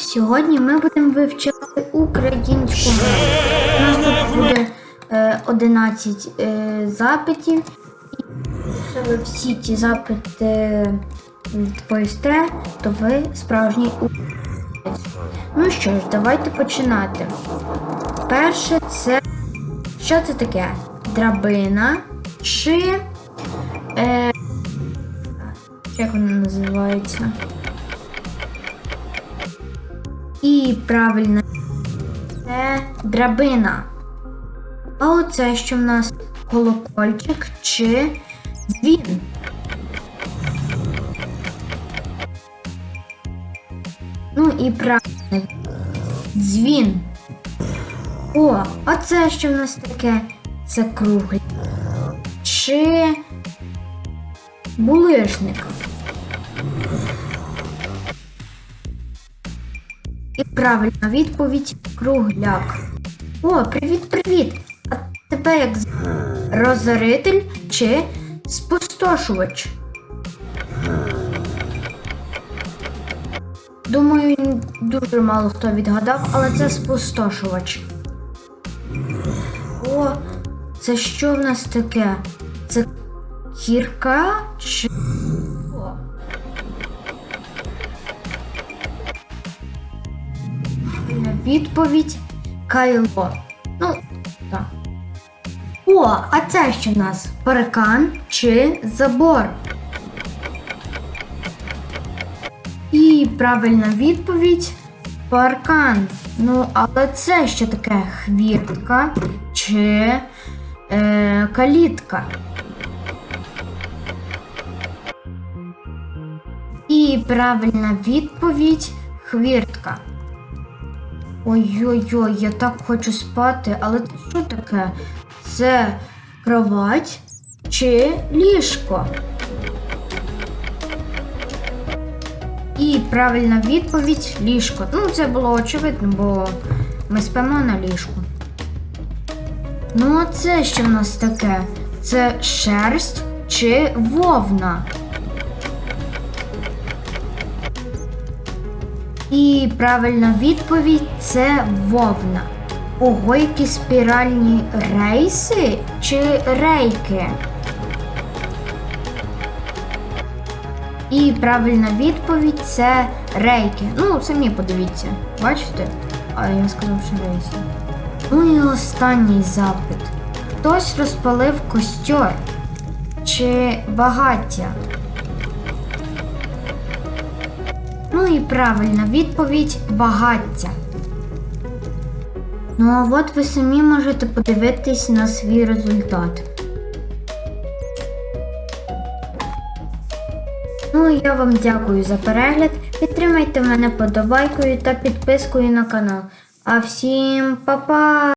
Сьогодні ми будемо вивчати українську мову. У нас тут буде е, 11 е, запитів. Якщо ви всі ці запити відповісте, то ви справжній українець. Ну що ж, давайте починати. Перше, це що це таке? Драбина чи. Е, як вона називається? І правильно це драбина. А оце що в нас колокольчик чи дзвін? Ну і правильно. Дзвін. О, а це що в нас таке? Це круглі. Чи булишник? І правильна відповідь кругляк. О, привіт, привіт! А тебе як? Розоритель чи спустошувач? Думаю, дуже мало хто відгадав, але це спустошувач. О, це що в нас таке? Це кірка чи. Відповідь Кайло. Ну, так. О, а це що в нас? Паркан чи забор? І правильна відповідь паркан. Ну, але це що таке хвіртка чи е, калітка? І правильна відповідь хвіртка. Ой-ой-ой, я так хочу спати, але це що таке? Це кровать чи ліжко? І правильна відповідь ліжко. Ну, це було очевидно, бо ми спимо на ліжку. Ну, а це що в нас таке? Це шерсть чи вовна? І правильна відповідь це вовна. Ого, спіральні рейси чи рейки? І правильна відповідь це рейки. Ну, самі подивіться. Бачите? А я сказав, що рейси. Ну і останній запит. Хтось розпалив костер чи багаття? Ну і правильна відповідь багаття. Ну а от ви самі можете подивитись на свій результат. Ну і я вам дякую за перегляд. Підтримайте мене подобайкою та підпискою на канал. А всім па-па!